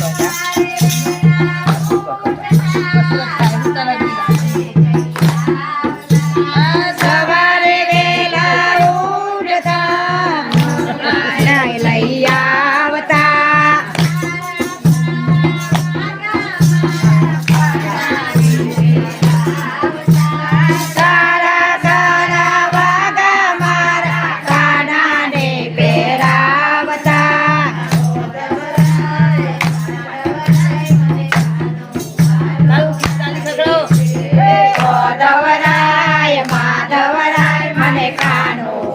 Bye.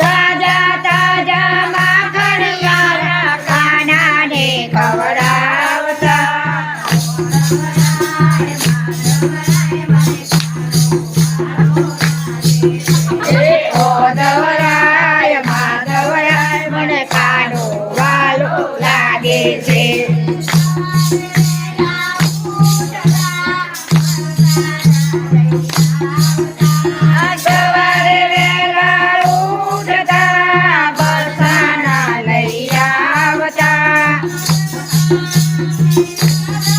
ताजा ताजा माखण यारा कानाने कवडावता माधवराय मन कानो वालो लागे